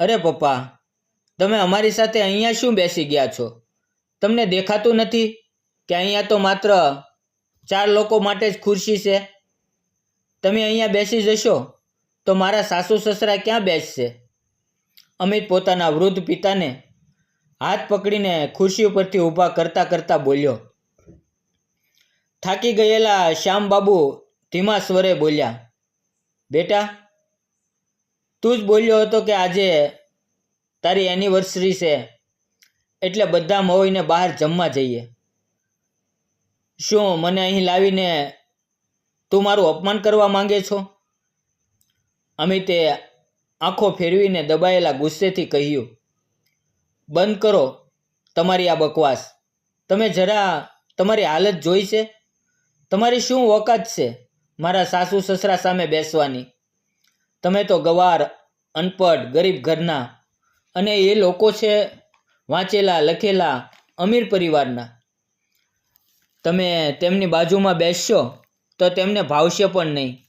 અરે પપ્પા, તમે અમારી સાથે અહીંયા શું બેસી ગયા છો? તમને દેખાતું નથી કે અહીંયા તો માત્ર ચાર લોકો માટે જ ખુરશી છે. તમે અહીંયા બેસી જશો તો મારા સાસુ સસરા ક્યાં બેસશે? અમિત પોતાના વૃદ્ધ પિતાને હાથ પકડીને ખુરશી ઉપરથી ઊભા કરતા કરતા બોલ્યો. થાકી ગયેલા શ્યામબાબુ ધીમા સ્વરે બોલ્યા, બેટા તું જ બોલ્યો હતો કે આજે તારી એનિવર્સરી છે. એટલે બધા મોઈને બહાર જમવા જઈએ. શું મને અહીં લાવીને તું મારું અપમાન કરવા માંગે છો? અમિતે આંખો ફેરવીને દબાયેલા ગુસ્સેથી કહ્યું, બંધ કરો તમારી આ બકવાસ. તમે જરા તમારી હાલત જોઈ છે? તમારી શું વકાત છે? મારા સાસુ સસરા સામે બેસવાની. તમે તો ગવાર, અનપઢ, ગરીબ ઘરના અને એ લોકો છે વાંચેલા, લખેલા, અમીર પરિવારના. તમે તેમની બાજુમાં બેસશો તો તેમને ભાવશે પણ નહીં.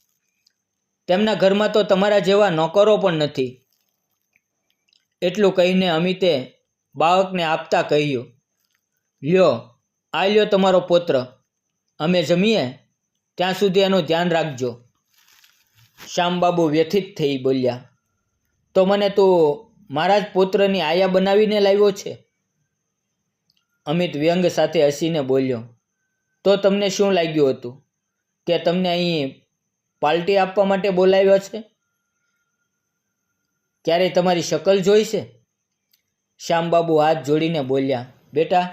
તેમના ઘરમાં તો તમારા જેવા નોકરો પણ નથી. એટલું કહીને અમિતે બાળકને આપતા કહ્યું, લ્યો, આ લ્યો તમારો પુત્ર. અમે જમીએ, ત્યાં સુધી એનું ધ્યાન રાખજો. શ્યામબાબુ વ્યથિત થઈ બોલ્યા, તો મને તું મારા જ પુત્રની આયા બનાવીને લાવ્યો છે? અમિત વ્યંગ સાથે હસીને બોલ્યો, તો તમને શું લાગ્યું હતું? કે તમને અહીં પાર્ટી આપવા માટે બોલાવ્યો છે? ક્યારેય તમારી શકલ જોઈ છે? શ્યામબાબુ હાથ જોડીને બોલ્યા, બેટા,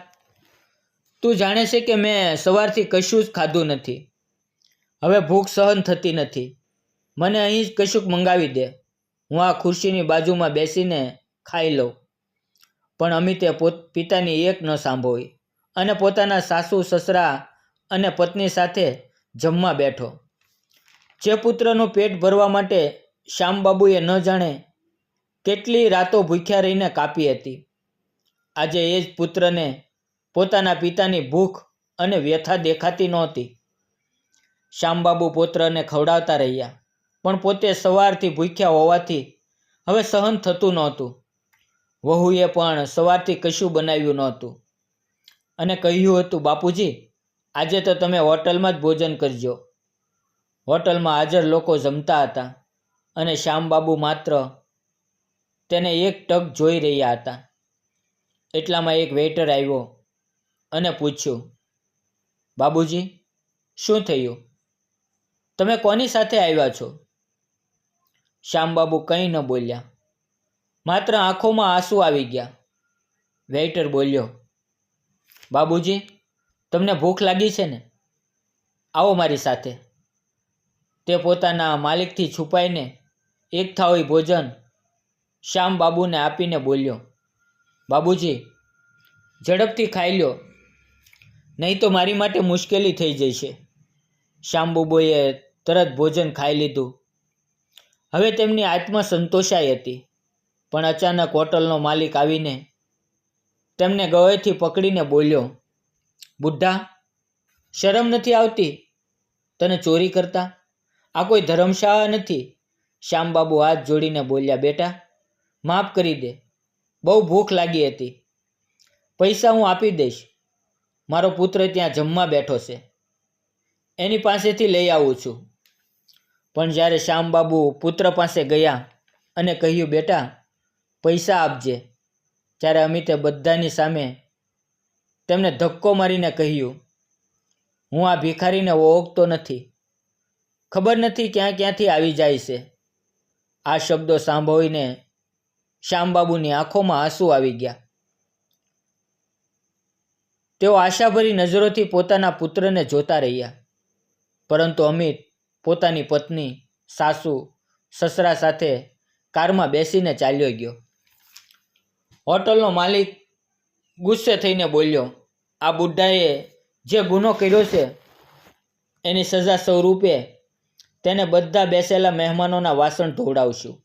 તું જાણે છે કે મેં સવારથી કશું જ ખાધું નથી. હવે ભૂખ સહન થતી નથી. મને અહીં જ કશુંક મંગાવી દે. હું આ ખુરશીની બાજુમાં બેસીને ખાઈ લઉં. પણ અમિતે પોત, પિતાની એક ન સાંભળી અને પોતાના સાસુ, સસરા અને પત્ની સાથે જમવા બેઠો. જે પુત્રનું પેટ ભરવા માટે શ્યામબાબુએ ન જાણે કેટલી રાતો ભૂખ્યા રહીને કાપી હતી. આજે એ જ પુત્રને પોતાના પિતાની ભૂખ અને વ્યથા દેખાતી નહોતી. શ્યામબાબુ પુત્રને ખવડાવતા રહ્યા. પણ પોતે સવારથી ભૂખ્યા હોવાથી હવે સહન થતું નહોતું. વહુએ પણ સવારથી કશું બનાવ્યું નહોતું. અને કહ્યું હતું, બાપુજી, આજે તો તમે હોટલમાં જ ભોજન કરજો. હોટલમાં હાજર લોકો જમતા હતા અને શ્યામબાબુ માત્ર તેને એક ટક જોઈ રહ્યા હતા. એટલામાં એક વેઇટર આવ્યો અને પૂછ્યું, બાબુજી, શું થયું? તમે કોની સાથે આવ્યા છો? શ્યામબાબુ કંઈ ન બોલ્યા. માત્ર આંખોમાં આંસુ આવી ગયા. વેઇટર બોલ્યો, બાબુજી, તમને ભૂખ લાગી છે ને? આવો મારી સાથે. તે પોતાના માલિકથી છુપાઈને એક થાળી ભોજન શ્યામ બાબુને આપીને બોલ્યો, બાબુજી, ઝડપથી ખાઈ લ્યો નહીં તો મારી માટે મુશ્કેલી થઈ જશે. શ્યામબાબુએ તરત ભોજન ખાઈ લીધું. હવે તેમની આત્મા સંતોષાઈ હતી. પણ અચાનક હોટલનો માલિક આવીને તેમને ગળેથી પકડીને બોલ્યો, બુદ્ધા, શરમ નથી આવતી? તને ચોરી કરતા? આ કોઈ ધર્મશાળા નથી? શ્યામબાબુ હાથ જોડીને બોલ્યા, બેટા, માફ કરી દે. બહુ ભૂખ લાગી હતી. પૈસા હું આપી દઈશ. મારો પુત્ર ત્યાં જમવા બેઠો છે. એની પાસેથી લઈ આવું છું. પણ જ્યારે શ્યામબાબુ પુત્ર પાસે ગયા અને કહ્યું, બેટા, પૈસા આપજે. ત્યારે અમિતે બધાની સામે તેમને ધક્કો મારીને કહ્યું, હું આ ભિખારીને ઓળખતો નથી. ખબર નથી ક્યાં ક્યાંથી આવી જાય છે. આ શબ્દો સાંભળીને શ્યામબાબુની આંખોમાં આંસુ આવી ગયા. તેઓ આશાભરી નજરોથી પોતાના પુત્રને જોતા રહ્યા. પરંતુ અમિત પોતાની પત્ની, સાસુ, સસરા સાથે કારમાં બેસીને ચાલ્યો ગયો. હોટલનો માલિક ગુસ્સે થઈને બોલ્યો, આ બુઢ્ઢાએ જે ગુનો કર્યો છે, એની સજા સ્વરૂપે તેને બધા બેસેલા મહેમાનોના વાસણ ધોવડાવશું.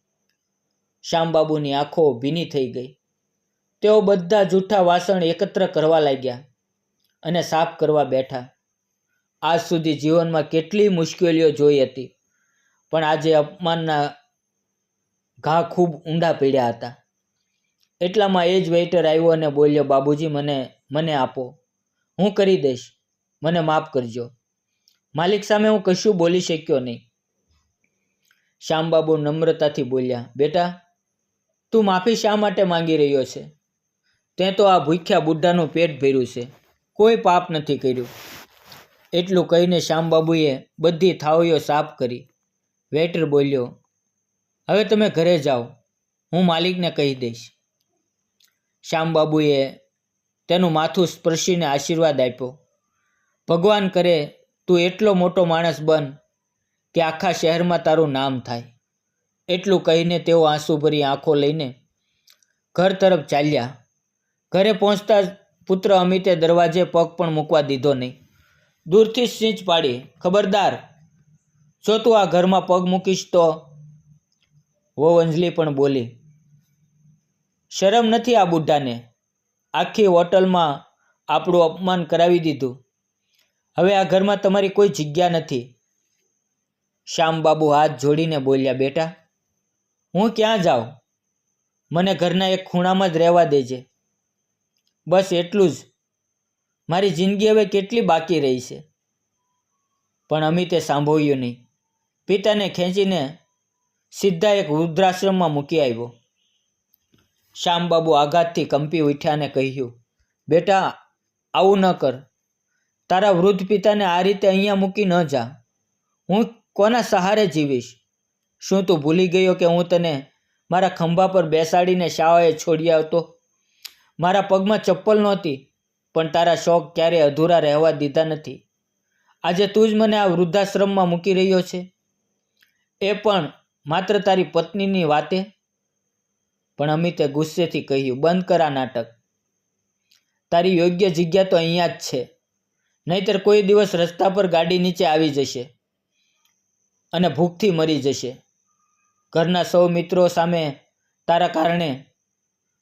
શ્યામબાબુની આંખો ભીની થઈ ગઈ. તેઓ બધા જૂઠા વાસણ એકત્ર કરવા લાગ્યા અને સાફ કરવા બેઠા. આજ સુધી જીવનમાં કેટલી મુશ્કેલીઓ જોઈ હતી. પણ આજે અપમાનના ઘા ખૂબ ઊંડા પીડ્યા હતા. એટલામાં એ જ વેઇટર આવ્યો અને બોલ્યો, બાબુજી, મને મને આપો. હું કરી દઈશ. મને માફ કરજો. માલિક સામે હું કશું બોલી શક્યો નહીં. શ્યામબાબુ નમ્રતાથી બોલ્યા, બેટા, તું માફી શા માટે માંગી રહ્યો છે? તે તો આ ભૂખ્યા બુઢ્ઢાનું પેટ ભર્યું છે. કોઈ પાપ નથી કર્યું. એટલું કહીને શ્યામબાબુએ બધી થાળીઓ સાફ કરી. વેટર બોલ્યો, હવે તમે ઘરે જાઓ, હું માલિકને કહી દઈશ. શ્યામબાબુએ તેનું માથું સ્પર્શીને આશીર્વાદ આપ્યો, ભગવાન કરે, તું એટલો મોટો માણસ બન કે આખા શહેરમાં તારું નામ થાય. એટલું કહીને તેઓ આંસુભરી આંખો લઈને ઘર તરફ ચાલ્યા. ઘરે પહોંચતા પુત્ર અમિતે દરવાજે પગ પણ મૂકવા દીધો નહીં. દૂરથી સિંચ પાડી. ખબરદાર. જો તું આ ઘરમાં પગ મૂકીશ તો? અંજલી પણ બોલી. શરમ નથી આ બુઢાને. આખી હોટલમાં આપણું અપમાન કરાવી દીધું. હવે આ ઘરમાં તમારી કોઈ જગ્યા નથી. શ્યામબાબુ હાથ જોડીને બોલ્યા, બેટા, હું ક્યાં જાઉં? મને ઘરના એક ખૂણામાં જ રહેવા દેજે. બસ એટલું જ. મારી જિંદગી હવે કેટલી બાકી રહી છે? પણ અમિતે સાંભળ્યું નહીં. પિતાને ખેંચીને સીધા એક વૃદ્ધાશ્રમમાં મૂકી આવ્યો. શ્યામબાબુ આઘાતથી કંપી ઉઠ્યાને કહ્યું, બેટા, આવું ન કર. તારા વૃદ્ધ પિતાને આ રીતે અહીંયા મૂકી ન જા. હું કોના સહારે જીવીશ? શું તું ભૂલી ગયો કે હું તને મારા ખંભા પર બેસાડીને શાળાએ છોડી આવતો? મારા પગમાં ચપ્પલ નહોતી. પણ તારા શોખ ક્યારેય અધૂરા રહેવા દીધા નથી. આજે તું જ મને આ વૃદ્ધાશ્રમમાં મૂકી રહ્યો છે. એ પણ માત્ર તારી પત્નીની વાતે? પણ અમિતે ગુસ્સેથી કહ્યું, બંધ કર આ નાટક. તારી યોગ્ય જગ્યા તો અહીંયા જ છે. નહીતર કોઈ દિવસ રસ્તા પર ગાડી નીચે આવી જશે અને ભૂખથી મરી જશે. ઘરના સૌ મિત્રો સામે તારા કારણે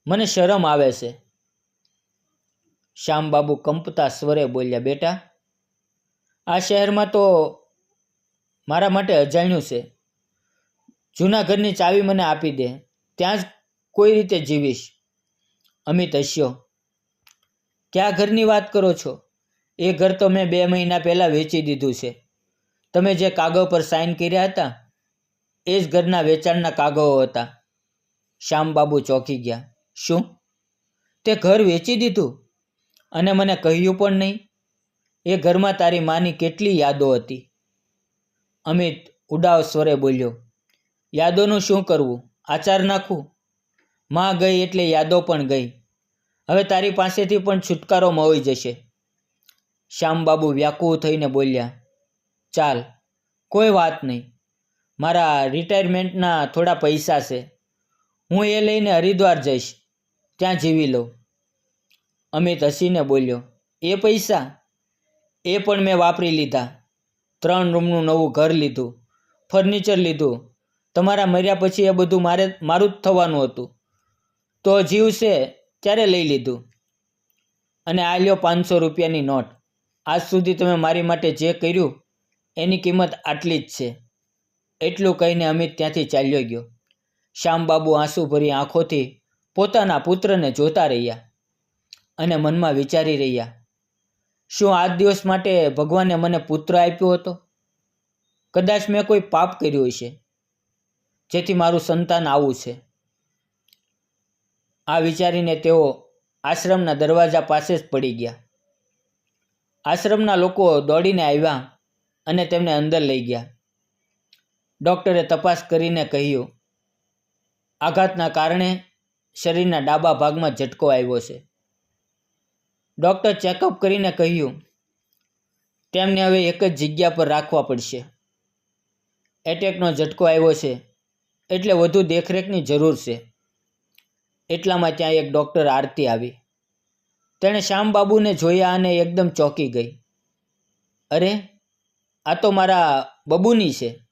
મને શરમ આવે છે. શ્યામબાબુ કંપતા સ્વરે બોલ્યા, બેટા, આ શહેરમાં તો મારા માટે અજાણ્યું છે. જૂના ઘરની ચાવી મને આપી દે, ત્યાં જ કોઈ રીતે જીવીશ. અમિત, હસ્યો. ક્યાં ઘરની વાત કરો છો? એ ઘર તો મેં બે મહિના પહેલાં વેચી દીધું છે. તમે જે કાગળ પર સાઇન કર્યા હતા, એ જ ઘરના વેચાણના કાગળો હતા. શ્યામબાબુ ચોંકી ગયા. શું? તે ઘર વેચી દીધું? અને મને કહ્યું પણ નહીં. એ ઘરમાં તારી માની કેટલી યાદો હતી? અમિત ઉડાવ સ્વરે બોલ્યો, યાદોનું શું કરવું? આચાર નાખવું માં ગઈ એટલે યાદો પણ ગઈ. હવે તારી પાસેથી પણ છુટકારો મળી જશે. શ્યામબાબુ વ્યાકુળ થઈને બોલ્યા, ચાલ, કોઈ વાત નહીં. મારા રિટાયરમેન્ટના થોડા પૈસા છે. હું એ લઈને હરિદ્વાર જઈશ. ત્યાં જીવી લઉં. અમિત હસીને બોલ્યો, એ પૈસા? એ પણ મેં વાપરી લીધા. ત્રણ રૂમનું નવું ઘર લીધું, ફર્નિચર લીધું. તમારા મર્યા પછી એ બધું મારે, મારું જ થવાનું હતું. તો જીવશે ત્યારે લઈ લીધું? અને આ લ્યો પાંચસો રૂપિયાની નોટ. આજ સુધી તમે મારી માટે જે કર્યું, એની કિંમત આટલી જ છે. એટલું કહીને અમિત ત્યાંથી ચાલ્યો ગયો. શ્યામબાબુ આંસુ ભરી આંખોથી પોતાના પુત્રને જોતા રહ્યા. અને મનમાં વિચારી રહ્યા. શું આ દિવસ માટે ભગવાને મને પુત્ર આપ્યો હતો? કદાચ મેં કોઈ પાપ કર્યું હશે, જેથી મારું સંતાન આવું છે. આ વિચારીને તેઓ આશ્રમના દરવાજા પાસે જ પડી ગયા. આશ્રમના લોકો દોડીને આવ્યા અને તેમને અંદર લઈ ગયા. ડૉક્ટરે તપાસ કરીને કહ્યું, આઘાતના કારણે શરીરના ડાબા ભાગમાં ઝટકો આવ્યો છે. ડૉક્ટર ચેકઅપ કરીને કહ્યું, તેમને હવે એક જ જગ્યા પર રાખવા પડશે. એટેકનો ઝટકો આવ્યો છે. એટલે વધુ દેખરેખની જરૂર છે. એટલામાં ત્યાં એક ડૉક્ટર આરતી આવી. તેણે શ્યામબાબુને જોયા અને એકદમ ચોંકી ગઈ. અરે, આ તો મારા બબુની છે.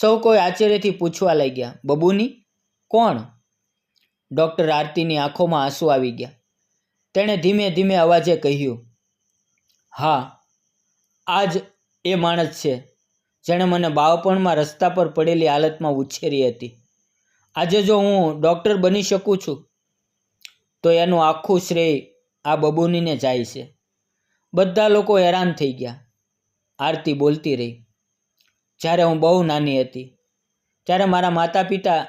સૌ કોઈ આશ્ચર્યથી પૂછવા લાગ્યા, બબુની? કોણ? ડૉક્ટર આરતીની આંખોમાં આંસુ આવી ગયા. તેણે ધીમે ધીમે અવાજે કહ્યું, હા આ જ એ માણસ છે જેણે મને બાળપણમાં રસ્તા પર પડેલી હાલતમાં ઉછેરી હતી. આજે જો હું ડૉક્ટર બની શકું છું, તો એનું આખું શ્રેય આ બબુનીને જાય છે. બધા લોકો હેરાન થઈ ગયા. આરતી બોલતી રહી, જ્યારે હું બહુ નાની હતી, ત્યારે મારા માતા પિતા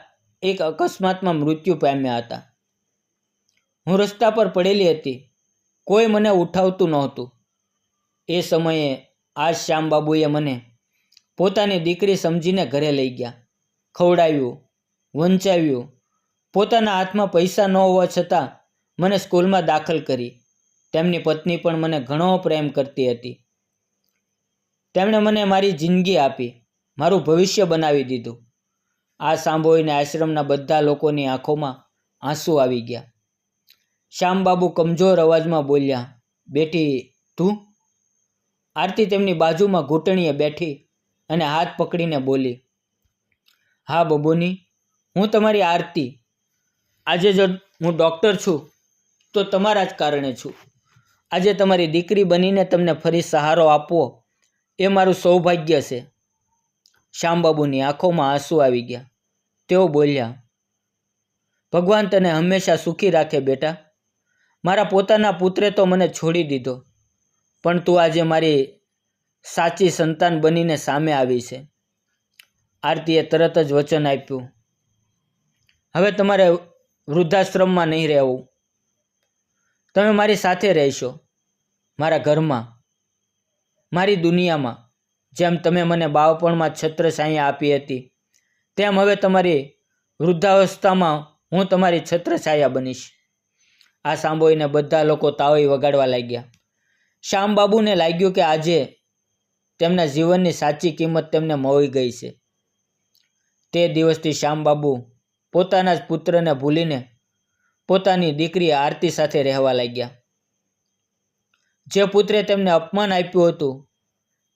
એક અકસ્માતમાં મૃત્યુ પામ્યા હતા. હું રસ્તા પર પડેલી હતી. કોઈ મને ઉઠાવતું નહોતું. એ સમયે આ શ્યામબાબુએ મને પોતાની દીકરી સમજીને ઘરે લઈ ગયા. ખવડાવ્યું, વંચાવ્યું. પોતાના હાથમાં પૈસા ન હોવા છતાં મને સ્કૂલમાં દાખલ કરી. તેમની પત્ની પણ મને ઘણો પ્રેમ કરતી હતી. તેમણે મને મારી જિંદગી આપી, મારું ભવિષ્ય બનાવી દીધું. આ સાંભળીને આશ્રમના બધા લોકોની આંખોમાં આંસુ આવી ગયા. શ્યામબાબુ કમજોર અવાજમાં બોલ્યા, બેટી, તું? આરતી તેમની બાજુમાં ઘૂંટણીએ બેઠી અને હાથ પકડીને બોલી, હા, બબુની, હું તમારી આરતી. આજે જો હું ડૉક્ટર છું, તો તમારા જ કારણે છું. આજે તમારી દીકરી બનીને તમને ફરી સહારો આપવો, એ મારું સૌભાગ્ય છે. શ્યામબાબુની આંખોમાં આંસુ આવી ગયા. તેઓ બોલ્યા, ભગવાન તને હંમેશા સુખી રાખે બેટા. મારા પોતાના પુત્રે તો મને છોડી દીધો. પણ તું આજે મારી સાચી સંતાન બનીને સામે આવી છે. આરતીએ તરત જ વચન આપ્યું. હવે તમારે વૃદ્ધાશ્રમમાં નહીં રહેવું. તમે મારી સાથે રહેશો, મારા ઘરમાં, મારી દુનિયામાં, જેમ તમે મને બાળપણમાં છત્રછાયા આપી હતી, તેમ હવે તમારી વૃદ્ધાવસ્થામાં હું તમારી છત્રછાયા બનીશ. આ સાંભળીને બધા લોકો તાળી વગાડવા લાગ્યા. શ્યામબાબુને લાગ્યું કે આજે તેમના જીવનની સાચી કિંમત તેમને મળી ગઈ છે. તે દિવસથી શ્યામબાબુ પોતાના જ પુત્રને ભૂલીને પોતાની દીકરી આરતી સાથે રહેવા લાગ્યા. જે પુત્રે તેમને અપમાન આપ્યું હતું,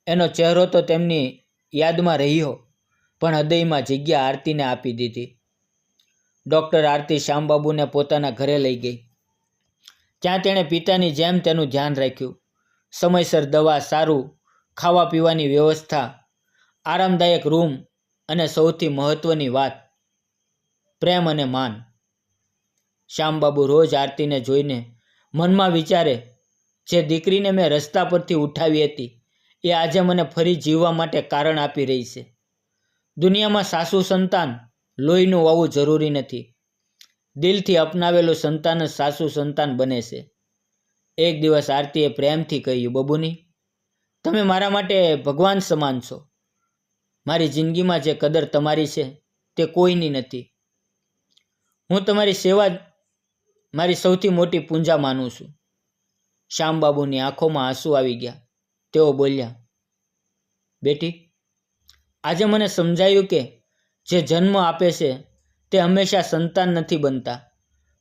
એનો ચહેરો તો તેમની યાદમાં રહ્યો, પણ હૃદયમાં જગ્યા આરતીને આપી દીધી. ડૉક્ટર આરતી શ્યામબાબુને પોતાના ઘરે લઈ ગઈ. ત્યાં તેણે પિતાની જેમ તેનું ધ્યાન રાખ્યું. સમયસર દવા સારું ખાવા પીવાની વ્યવસ્થા, આરામદાયક રૂમ અને સૌથી મહત્ત્વની વાત, પ્રેમ અને માન. શ્યામબાબુ રોજ આરતીને જોઈને મનમાં વિચારે, જે દીકરીને મેં રસ્તા પરથી ઉઠાવી હતી, એ આજે મને ફરી જીવવા માટે કારણ આપી રહી છે. દુનિયામાં સાસુ સંતાન લોહીનું હોવું જરૂરી નથી. દિલથી અપનાવેલું સંતાન જ સાસુ સંતાન બને છે. એક દિવસ આરતીએ પ્રેમથી કહ્યું, બબુની, તમે મારા માટે ભગવાન સમાન છો. મારી જિંદગીમાં જે કદર તમારી છે તે કોઈની નથી. હું તમારી સેવા, મારી સૌથી મોટી પૂંજા માનું છું. શ્યામબાબુની આંખોમાં આંસુ આવી ગયા. તેઓ બોલ્યા, બેટી, આજે મને સમજાયું કે જે જન્મ આપે છે તે હંમેશા સંતાન નથી બનતા.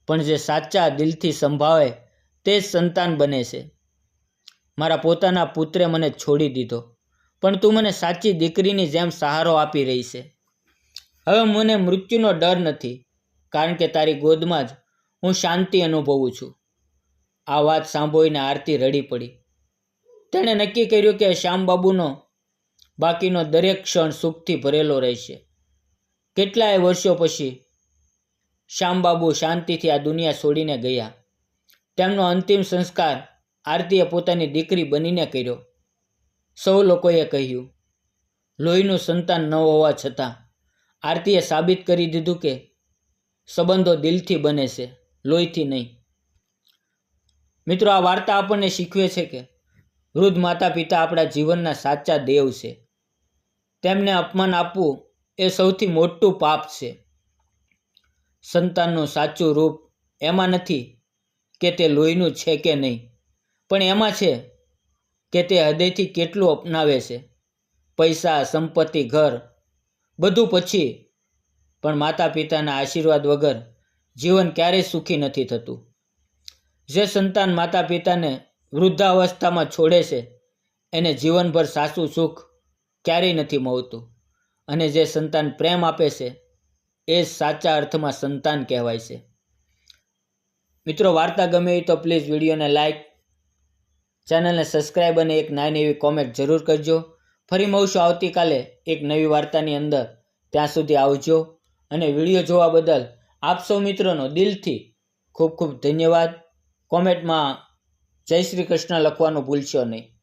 પણ જે સાચા દિલથી સંભાળે તે જ સંતાન બને છે. મારા પોતાના પુત્રે મને છોડી દીધો. પણ તું મને સાચી દીકરીની જેમ સહારો આપી રહી છે. હવે મને મૃત્યુનો ડર નથી, કારણ કે તારી ગોદમાં જ હું શાંતિ અનુભવું છું. આ વાત સાંભળીને આરતી રડી પડી. તેણે નક્કી કર્યું કે શ્યામબાબુનો બાકીનો દરેક ક્ષણ સુખથી ભરેલો રહેશે. કેટલાય વર્ષો પછી શ્યામબાબુ શાંતિથી આ દુનિયા છોડીને ગયા. તેમનો અંતિમ સંસ્કાર આરતીએ પોતાની દીકરી બનીને કર્યો. સૌ લોકોએ કહ્યું, લોહીનું સંતાન ન હોવા છતાં આરતીએ સાબિત કરી દીધું કે સંબંધો દિલથી બને છે, લોહીથી નહીં. મિત્રો, આ વાર્તા આપણને શીખવે છે કે વૃદ્ધ માતા પિતા આપણા જીવનના સાચા દેવ છે. તેમને અપમાન આપવું એ સૌથી મોટું પાપ છે. સંતાનનું સાચું રૂપ એમાં નથી કે તે લોહીનું છે કે નહીં, પણ એમાં છે કે તે હૃદયથી કેટલું અપનાવે છે. પૈસા, સંપત્તિ, ઘર, બધું પછી પણ માતા પિતાના આશીર્વાદ વગર જીવન ક્યારેય સુખી નથી થતું. જે સંતાન માતા પિતાને વૃદ્ધાવસ્થામાં છોડે છે, એને જીવનભર સાસુ સુખ ક્યારેય નથી મળતું. અને જે સંતાન પ્રેમ આપે છે, એ સાચા અર્થમાં સંતાન કહેવાય છે. મિત્રો, વાર્તા ગમે તો પ્લીઝ વિડીયોને લાઈક ચેનલને સબસ્ક્રાઈબ અને એક નાની એવી કોમેન્ટ જરૂર કરજો. ફરી મળશું આવતીકાલે એક નવી વાર્તાની અંદર. ત્યાં સુધી આવજો અને વીડિયો જોવા બદલ આપ સૌ મિત્રોનો દિલથી ખૂબ ખૂબ ધન્યવાદ. કોમેન્ટમાં જય શ્રી કૃષ્ણ લખવાનું ભૂલશો નહીં.